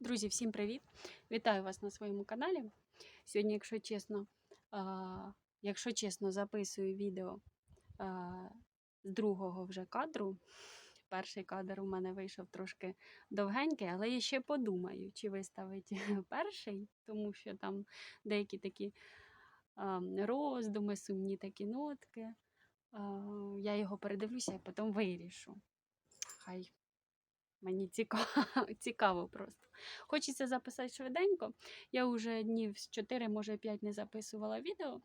Друзі, всім привіт! Вітаю вас на своєму каналі. Сьогодні, якщо чесно, якщо чесно, записую відео з другого вже кадру. Перший кадр у мене вийшов трошки довгенький, але я ще подумаю, чи виставити перший, тому що там деякі такі роздуми, сумні такі нотки. Я його передивлюся і потім вирішу. Хай Мені цікаво, цікаво просто. Хочеться записати швиденько. Я вже днів з 4, може 5 не записувала відео.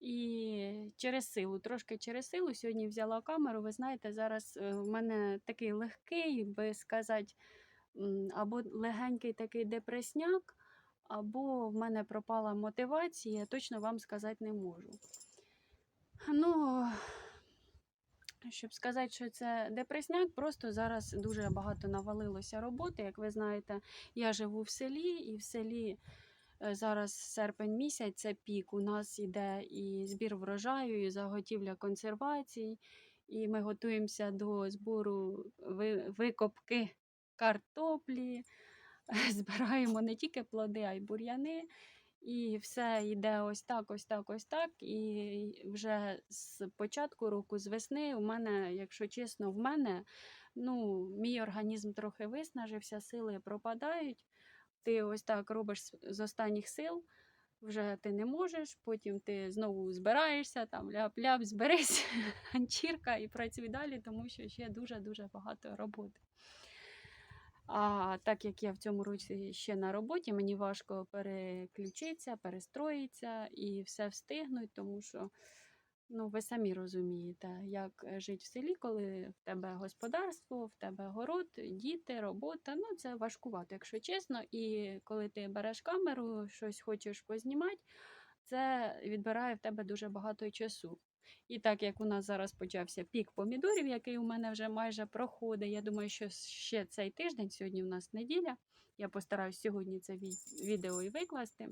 І через силу, трошки через силу, сьогодні взяла камеру. Ви знаєте, зараз е, в мене такий легкий, би сказати, або легенький такий депресняк, або в мене пропала мотивація, я точно вам сказати не можу. Ну, щоб сказати, що це депресняк, просто зараз дуже багато навалилося роботи. Як ви знаєте, я живу в селі, і в селі е, зараз серпень місяць це пік. У нас іде і збір врожаю, і заготівля консервацій, і ми готуємося до збору викопки картоплі. Збираємо не тільки плоди, а й бур'яни. І все йде ось так, ось так, ось так. І вже з початку року, з весни, у мене, якщо чесно, в мене ну, мій організм трохи виснажився, сили пропадають. Ти ось так робиш з- останніх сил, вже ти не можеш, потім ти знову збираєшся, там ляп-ляп, зберись, ганчірка і працюй далі, тому що ще дуже-дуже багато роботи. А так як я в цьому році ще на роботі, мені важко переключитися, перестроїтися і все встигнуть, тому що ну, ви самі розумієте, як е, жити в селі, коли в тебе господарство, в тебе город, діти, робота. Ну, це важкувато, якщо чесно. І коли ти береш камеру, щось хочеш познімати, це відбирає в тебе дуже багато часу. І так як у нас зараз почався пік помідорів, який у мене вже майже проходить, я думаю, що ще цей тиждень, сьогодні у нас неділя. Я постараюсь сьогодні це відео і викласти.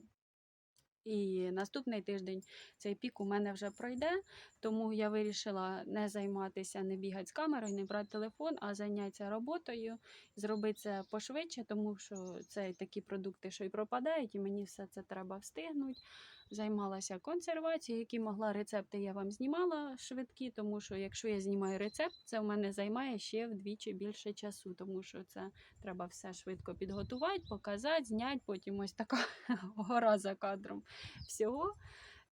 І наступний тиждень цей пік у мене вже пройде, тому я вирішила не займатися, не бігати з камерою, не брати телефон, а зайнятися роботою, зробити це пошвидше, тому що це такі продукти, що і пропадають, і мені все це треба встигнути. Займалася консервацією, які могла рецепти, я вам знімала швидкі, тому що якщо я знімаю рецепт, це в мене займає ще вдвічі більше часу, тому що це треба все швидко підготувати, показати, зняти, потім ось така гора за кадром всього,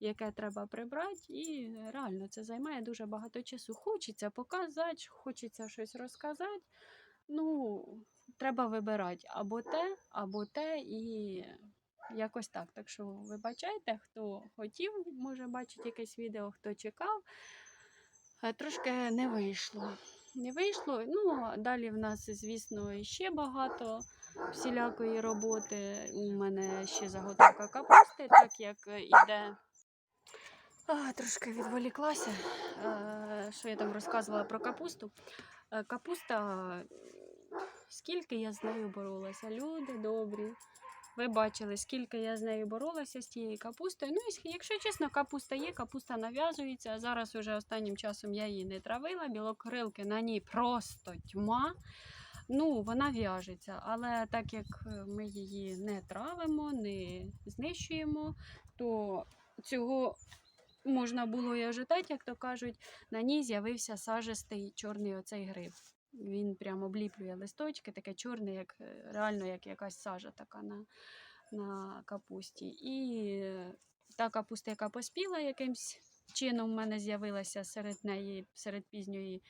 яке треба прибрати. І реально це займає дуже багато часу. Хочеться показати, хочеться щось розказати. Ну, треба вибирати або те, або те, і якось так. Так що вибачайте, хто хотів, може бачити якесь відео, хто чекав. Е, Трошки не вийшло. Не вийшло. Ну, далі в нас, звісно, ще багато всілякої роботи. У мене ще заготовка капусти, так як іде. Трошки відволіклася. Е, Що я там розказувала про капусту? Е, Капуста, скільки я з нею боролася. Люди добрі. Ви бачили, скільки я з нею боролася з тією капустою. Ну, якщо чесно, капуста є, капуста нав'язується. Зараз уже останнім часом я її не травила, білокрилки на ній просто тьма. Ну, вона в'яжеться, але так як е, ми її не травимо, не знищуємо, то цього можна було і ожидати, як то кажуть, на ній з'явився сажистий чорний оцей гриб. Він прямо обліплює листочки, таке чорне, як е, реально як якась сажа така на, на капусті. І та капуста, яка поспіла якимсь чином, в мене з'явилася серед неї, серед пізньої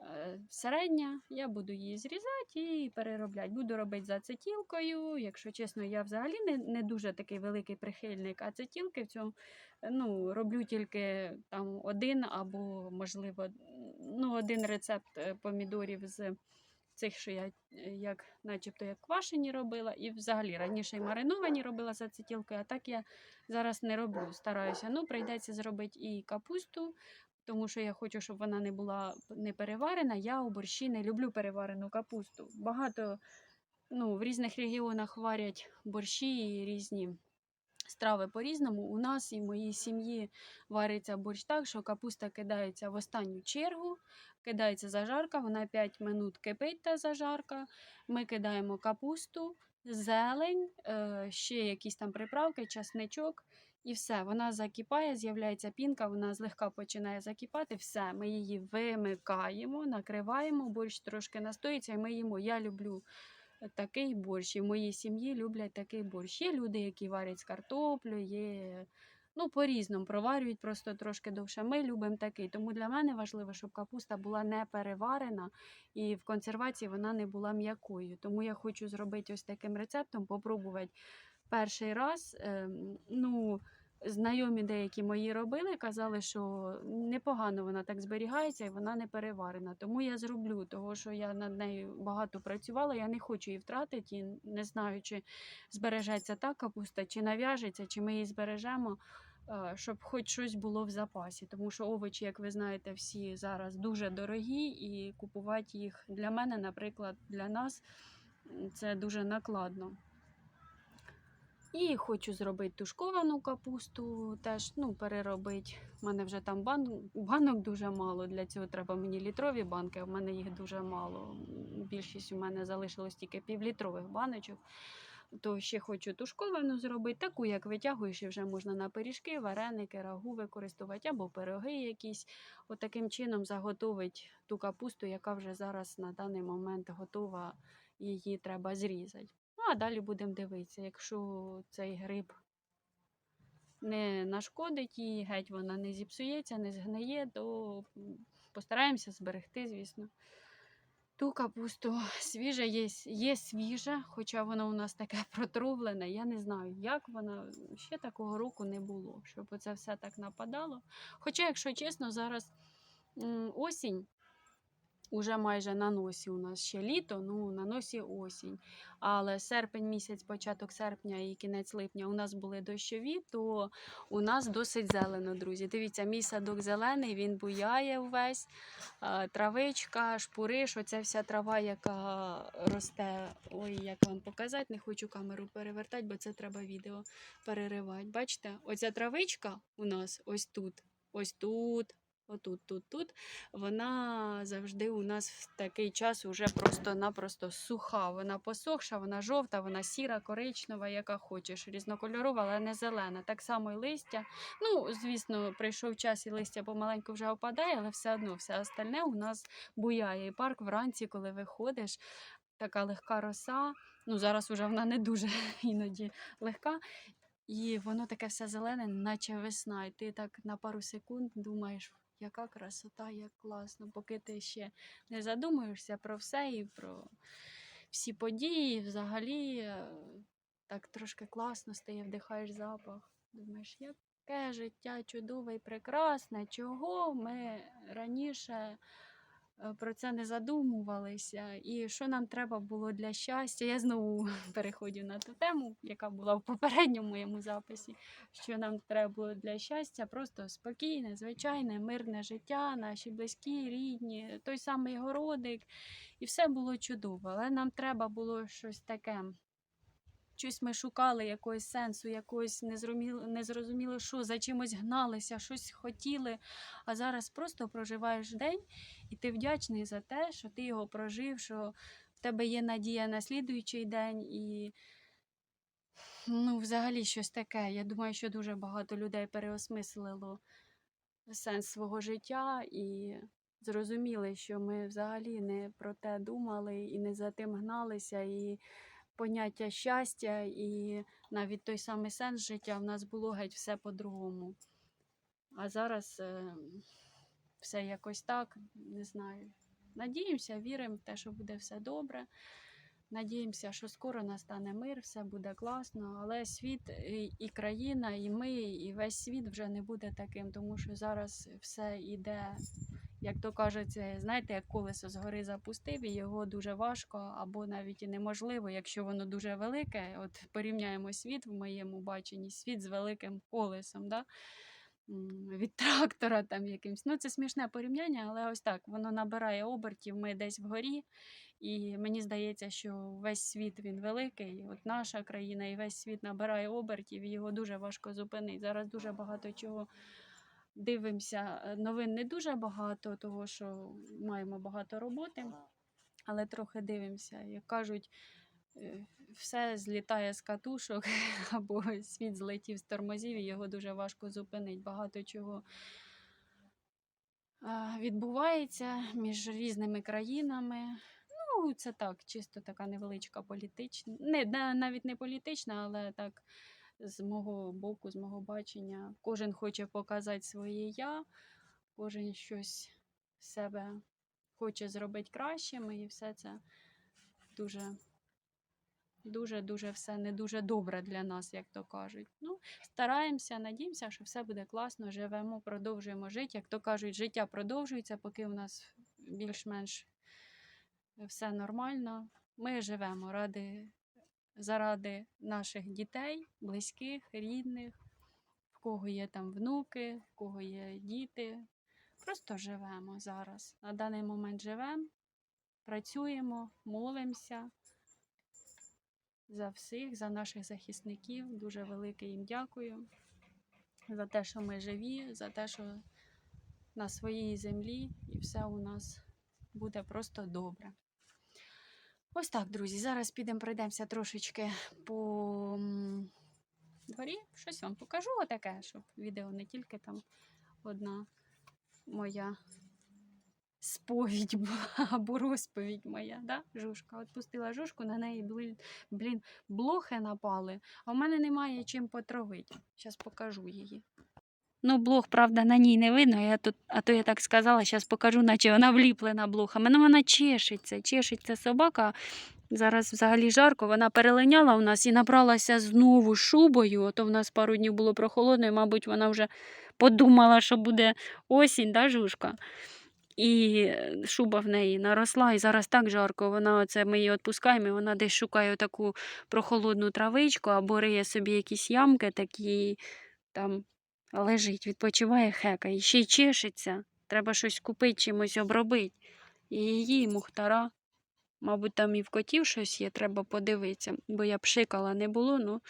е, середня. Я буду її зрізати і переробляти. Буду робити за ацетілкою. Якщо чесно, я взагалі не, не дуже такий великий прихильник ацетілки в цьому. е, Ну, роблю тільки там один або, можливо, ну, один рецепт е, помідорів з цих, що я е, як, начебто як квашені робила, і взагалі раніше й мариновані робила з ацетілкою, а так я зараз не роблю. Стараюся. Ну, прийдеться зробити і капусту, тому що я хочу, щоб вона не була не переварена. Я у борщі не люблю переварену капусту. Багато ну, в різних регіонах варять борщі і різні страви по-різному. У нас і в моїй сім'ї вариться борщ так, що капуста кидається в останню чергу, кидається зажарка, вона 5 минут кипить та зажарка. Ми кидаємо капусту, зелень, е, ще якісь там приправки, часничок. І все, вона закипає, з'являється пінка, вона злегка починає закипати. Все, ми її вимикаємо, накриваємо, борщ трошки настоїться, і ми їмо. Я люблю такий борщ. І в моїй сім'ї люблять такий борщ. Є люди, які варять з картоплю, є ну, по-різному проварюють просто трошки довше. Ми любимо такий. Тому для мене важливо, щоб капуста була не переварена і в консервації вона не була м'якою. Тому я хочу зробити ось таким рецептом, попробувати перший раз. ем, ну, Знайомі деякі мої робили, казали, що непогано вона так зберігається і вона не переварена. Тому я зроблю, того що я над нею багато працювала. Я не хочу її втратити і не знаю, чи збережеться та капуста, чи нав'яжеться, чи ми її збережемо, е, щоб хоч щось було в запасі. Тому що овочі, як ви знаєте, всі зараз дуже дорогі, і купувати їх для мене, наприклад, для нас це дуже накладно. І хочу зробити тушковану капусту, теж ну, переробити. У мене вже там бан... банок дуже мало. Для цього треба мені літрові банки, а в мене їх дуже мало. Більшість у мене залишилось тільки півлітрових баночок. То ще хочу тушковану зробити, таку, як витягуєш, і вже можна на пиріжки, вареники, рагу використовувати або пироги якісь. От таким чином заготовити ту капусту, яка вже зараз на даний момент готова, її треба зрізати. Ну, а далі будемо дивитися, якщо цей гриб не нашкодить їй, геть вона не зіпсується, не згниє, то постараємося зберегти, звісно. Ту капусту свіжа є, є свіжа, хоча вона у нас таке протравлене. Я не знаю, як вона ще такого року не було, щоб оце все так нападало. Хоча, якщо чесно, зараз осінь. Уже майже на носі у нас ще літо, ну на носі осінь. Але серпень місяць, початок серпня і кінець липня у нас були дощові, то у нас досить зелено, друзі. Дивіться, мій садок зелений, він буяє увесь. Травичка, шпуриш, оця вся трава, яка росте. Ой, як вам показати, не хочу камеру перевертати, бо це треба відео переривати. Бачите, оця травичка у нас ось тут, ось тут. Отут, тут, тут, вона завжди у нас в такий час уже просто-напросто суха. Вона посохша, вона жовта, вона сіра, коричнева, яка хочеш, різнокольорова, але не зелена. Так само і листя. Ну, звісно, прийшов час і листя помаленьку вже опадає, але все одно все остальне у нас буяє. І парк вранці, коли виходиш, така легка роса. Ну, зараз уже вона не дуже іноді легка. І воно таке все зелене, наче весна. І ти так на пару секунд думаєш, яка красота, як класно, поки ти ще не задумуєшся про все і про всі події, взагалі е, так трошки класно стає, вдихаєш запах. Думаєш, яке життя чудове і прекрасне, чого ми раніше про це не задумувалися, і що нам треба було для щастя. Я знову переходжу на ту тему, яка була в попередньому моєму записі. Що нам треба було для щастя, просто спокійне, звичайне, мирне життя, наші близькі, рідні, той самий городик, і все було чудово. Але нам треба було щось таке. Щось ми шукали якогось сенсу, якогось незрозуміло, що, за чимось гналися, щось хотіли. А зараз просто проживаєш день, і ти вдячний за те, що ти його прожив, що в тебе є надія на слідуючий день. І ну, взагалі щось таке. Я думаю, що дуже багато людей переосмислило сенс свого життя і зрозуміли, що ми взагалі не про те думали і не за тим гналися. І поняття щастя, і навіть той самий сенс життя в нас було геть все по-другому. А зараз е, все якось так, не знаю. Надіємося, віримо в те, що буде все добре. Надіємося, що скоро настане мир, все буде класно, але світ і, і країна, і ми, і весь світ вже не буде таким, тому що зараз все йде, як то кажеться, знаєте, як колесо згори запустив, і його дуже важко або навіть і неможливо, якщо воно дуже велике. От порівняємо світ в моєму баченні, світ з великим колесом. Да? від трактора там якимсь. Ну, це смішне порівняння, але ось так воно набирає обертів. Ми десь вгорі, і мені здається, що весь світ він великий. От наша країна і весь світ набирає обертів, і його дуже важко зупинити. Зараз дуже багато чого дивимося. Е, Новин не дуже багато, того що маємо багато роботи, але трохи дивимося. Як кажуть, е, все злітає з катушок, або світ злетів з тормозів, і його дуже важко зупинити. Багато чого відбувається між різними країнами. Ну, це так, чисто така невеличка політична, не, навіть не політична, але так з мого боку, з мого бачення. Кожен хоче показати своє я, кожен щось себе хоче зробити кращим, і все це дуже, дуже, дуже все не дуже добре для нас, як то кажуть. Ну, стараємося, надіємося, що все буде класно, живемо, продовжуємо жити. Як то кажуть, життя продовжується, поки у нас більш-менш все нормально. Ми живемо ради, заради наших дітей, близьких, рідних, в кого є там внуки, в кого є діти. Просто живемо зараз. На даний момент живемо, працюємо, молимося за всіх, за наших захисників. Дуже велике їм дякую за те, що ми живі, за те, що на своїй землі і все у нас буде просто добре. Ось так, друзі. Зараз підемо пройдемося трошечки по дворі. Щось вам покажу отаке, щоб відео не тільки там одна моя сповідь була або розповідь моя. Да? Жушка. От пустила жушку, на неї блін, блохи напали, а в мене немає чим потравити. Зараз покажу її. Ну, блох, правда, на ній не видно, я тут, а то я так сказала, зараз покажу, наче вона вліплена блохами. Ну, вона чешеться, чешеться собака. Зараз взагалі жарко, вона перелиняла у нас і набралася знову шубою. Ото в нас пару днів було прохолодно, і, мабуть, вона вже подумала, що буде осінь, да, жушка. І е, шуба в неї наросла, і зараз так жарко. Вона оце ми її відпускаємо, і вона десь шукає таку прохолодну травичку або риє собі якісь ямки такі там лежить, відпочиває хека, і ще й чешеться. Треба щось купити, чимось обробити. І її, і мухтара. Мабуть, там і в котів щось є, треба подивитися, бо я пшикала не було, ну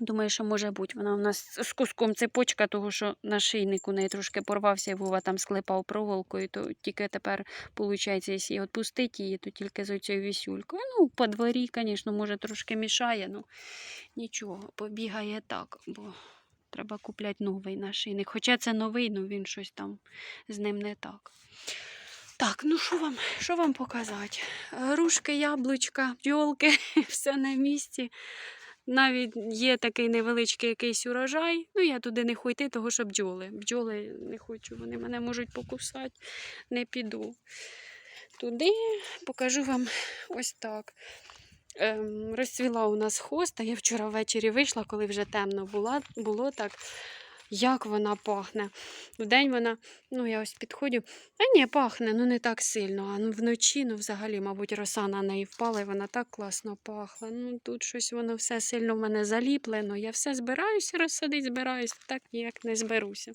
думаю, що може бути. Вона у нас з куском цепочка, того, що нашийник у неї трошки порвався, і Вова там склепав проволокою, то тільки тепер, виходить, якщо відпустити її, то тільки з оцією вісюлькою. Ну, по дворі, звісно, може трошки мішає, ну нічого, побігає так, бо треба купляти новий нашийник. Хоча це новий, ну він щось там з ним не так. Так, ну що вам, що вам показати? Грушки, яблучка, бджолки, все на місці. Навіть є такий невеличкий якийсь урожай. Ну, я туди не хочу йти, того що бджоли. Бджоли не хочу, вони мене можуть покусати, не піду. Туди покажу вам ось так. Ем, розцвіла у нас хоста. Я вчора ввечері вийшла, коли вже темно була, було так. Як вона пахне. Вдень вона, ну я ось підходжу, а ні, пахне, ну не так сильно. А ну вночі, ну взагалі, мабуть, роса на неї впала, і вона так класно пахла. Ну тут щось воно все сильно в мене заліплено. Я все збираюся розсадити, збираюся, так ніяк не зберуся.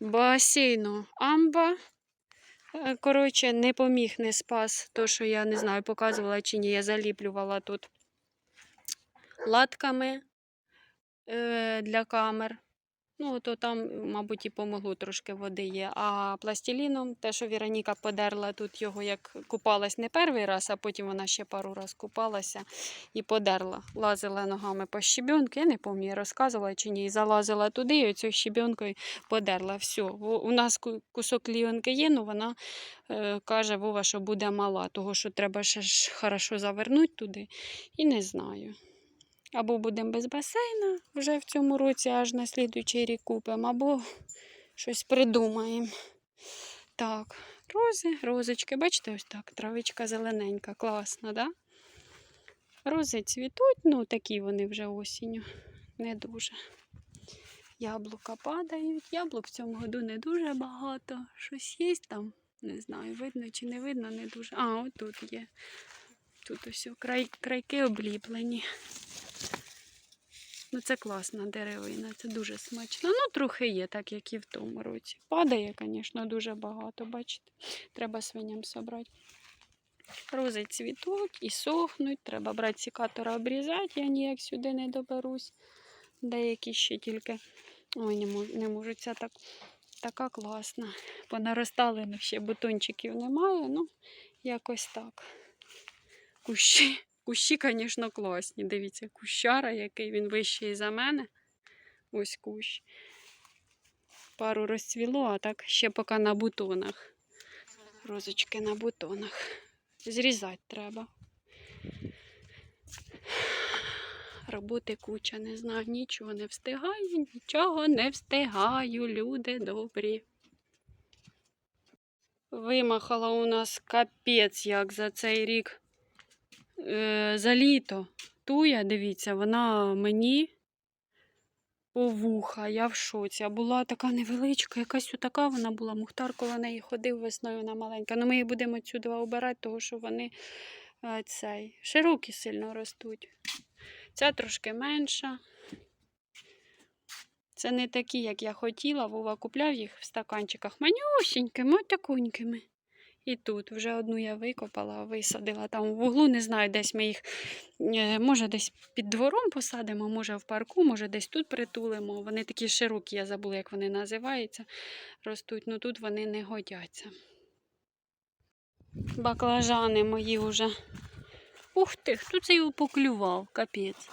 Басейну амба. Е, Коротше, не поміг, не спас. То, що я не знаю, показувала чи ні, я заліплювала тут латками е, для камер. Ну, то там, мабуть, і помогло трошки води є. А пластиліном, те, що Віроніка подерла тут його, як купалась не перший раз, а потім вона ще пару раз купалася і подерла. Лазила ногами по щебенку, я не пам'ятаю, розказувала чи ні, залазила туди, і оцю щебенкою подерла. Все. У нас кусок ліонки є, але вона е, каже Вова, що буде мала, того що треба ще ж хорошо завернути туди. І не знаю. Або будемо без басейна вже в цьому році, аж на слідуючий рік купимо, або щось придумаємо. Так, рози, розочки, бачите, ось так, травичка зелененька, класно, да? Рози цвітуть, ну такі вони вже осінню, не дуже. Яблука падають. Яблук в цьому году не дуже багато. Щось є там, не знаю, видно чи не видно, не дуже. А, отут є. Тут ось край, крайки обліплені. Ну, це класна деревина, це дуже смачно. Ну, трохи є, так як і в тому році. Падає, звісно, дуже багато, бачите. Треба свиням собрати. Рози цвітуть і сохнуть. Треба брати сікатора обрізати, я ніяк сюди не доберусь. Деякі ще тільки. Ой, не можу, не можу. Ця так, така класна. Понаростали, ну, ще бутончиків немає, ну, якось так. Кущі. Кущі, звісно, класні. Дивіться, кущара, який він вищий за мене. Ось кущ. Пару розцвіло, а так ще поки на бутонах. Розочки на бутонах. Зрізати треба. Роботи куча, не знаю, нічого не встигаю, нічого не встигаю, люди добрі. Вимахала у нас капець, як за цей рік за літо. Туя, дивіться, вона мені по вуха, я в шоці. А була така невеличка, якась така вона була. Мухтар коло неї ходив весною, вона маленька. Ну ми її будемо відсюди обирати, тому що вони е, цей, широкі сильно ростуть. Ця трошки менша. Це не такі, як я хотіла. Вова купляв їх в стаканчиках манюсінькими, отакунькими. І тут вже одну я викопала, висадила там в углу. Не знаю, десь ми їх, е, може, десь під двором посадимо, може в парку, може десь тут притулимо. Вони такі широкі, я забула, як вони називаються. Ростуть, ну тут вони не годяться. Баклажани мої вже. Ух ти, хто це його поклював, капець.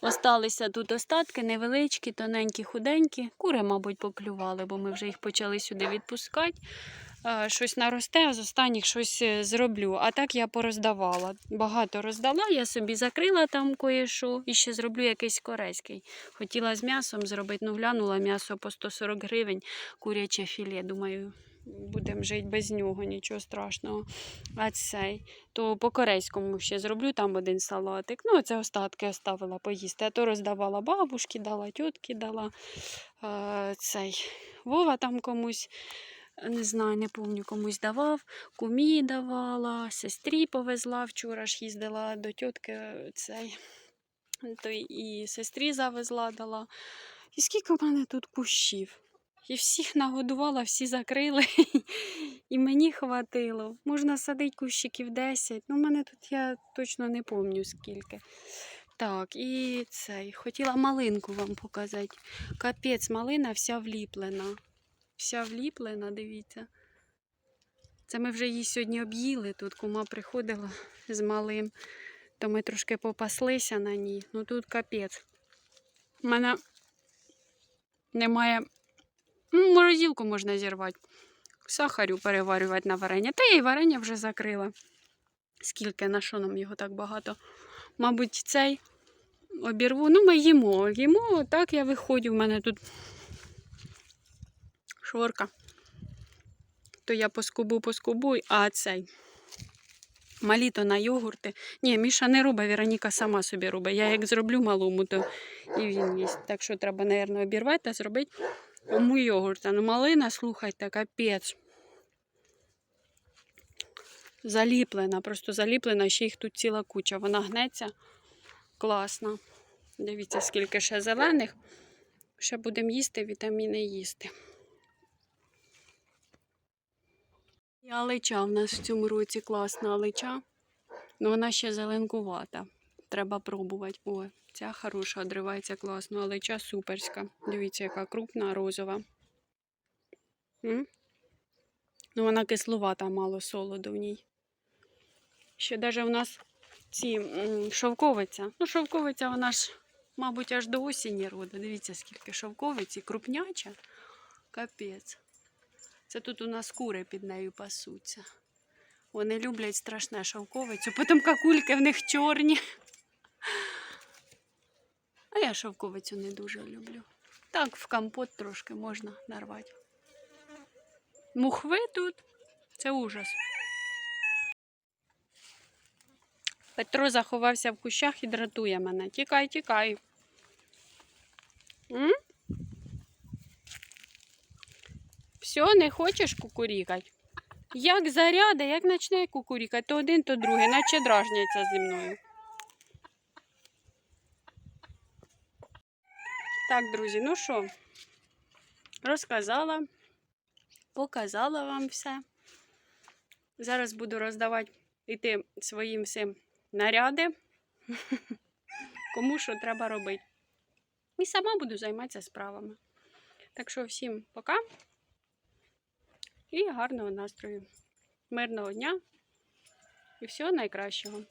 Осталися тут остатки невеличкі, тоненькі, худенькі. Кури, мабуть, поклювали, бо ми вже їх почали сюди відпускати. Е, Щось наросте, а з останніх щось е, зроблю. А так я пороздавала. Багато роздала, я собі закрила там кое-що і ще зроблю якийсь корейський. Хотіла з м'ясом зробити, ну глянула м'ясо по 140 гривень, куряче філе. Думаю, будемо жити без нього, нічого страшного. А цей, то по-корейському ще зроблю там один салатик. Ну, це остатки оставила поїсти. А то роздавала бабушки, дала тітки, дала е, цей Вова там комусь. Не знаю, не пам'ятаю, комусь давав, кумі давала, сестрі повезла. Вчора ж їздила до тітки е, цей, то і сестрі завезла, дала. І скільки в мене тут кущів? І всіх нагодувала, всі закрили, і мені хватило. Можна садити кущиків 10. Ну, в мене тут я точно не пам'ятаю скільки. Так, і цей. Хотіла малинку вам показати. Капець, малина вся вліплена. Вся вліплена, дивіться. Це ми вже її сьогодні об'їли. Тут кума приходила з малим, то ми трошки попаслися на ній. Ну тут капець. У мене немає. Ну, морозилку можна зірвати. Сахарю переварювати на варення. Та я і варення вже закрила. Скільки, на що нам його так багато? Мабуть, цей обірву. Ну, ми їмо. Їмо, так я виходжу. У мене тут шорка. То я поскубу, поскубу, а цей. Малі-то на йогурти. Ні, Міша не робить, Вероніка сама собі робить. Я як зроблю малому, то і він їсть. Так що треба, мабуть, обірвати та зробити йому йогурт. Ну малина, слухайте, капець. Заліплена, просто заліплена, ще їх тут ціла куча. Вона гнеться. Класно. Дивіться, скільки ще зелених. Ще будемо їсти, вітаміни їсти. І в нас в цьому році класна алеча. Ну вона ще зеленкувата. Треба пробувати. О, ця хороша, одривається класно, алеча суперська. Дивіться, яка крупна, розова. М? Ну, вона кислувата, мало солоду в ній. Ще навіть у нас ці шовковиця. Ну, шовковиця, вона ж, мабуть, аж до осені родить. Дивіться, скільки шовковиці, крупняча. Капець. Це тут у нас кури під нею пасуться. Вони люблять страшне шовковицю, потім какульки в них чорні. А я шовковицю не дуже люблю. Так, в компот трошки можна нарвати. Мухви тут це ужас. Петро заховався в кущах і дратує мене. Тікай, тікай. М? Все, не хочеш кукурікати? Як заряде, як почне кукурікати, то один, то другий, наче дражняться зі мною. Так, друзі, ну що, розказала, показала вам все. Зараз буду роздавати іти своїм всім наряди, кому що треба робити. І сама буду займатися справами. Так що всім пока і гарного настрою, мирного дня і всього найкращого.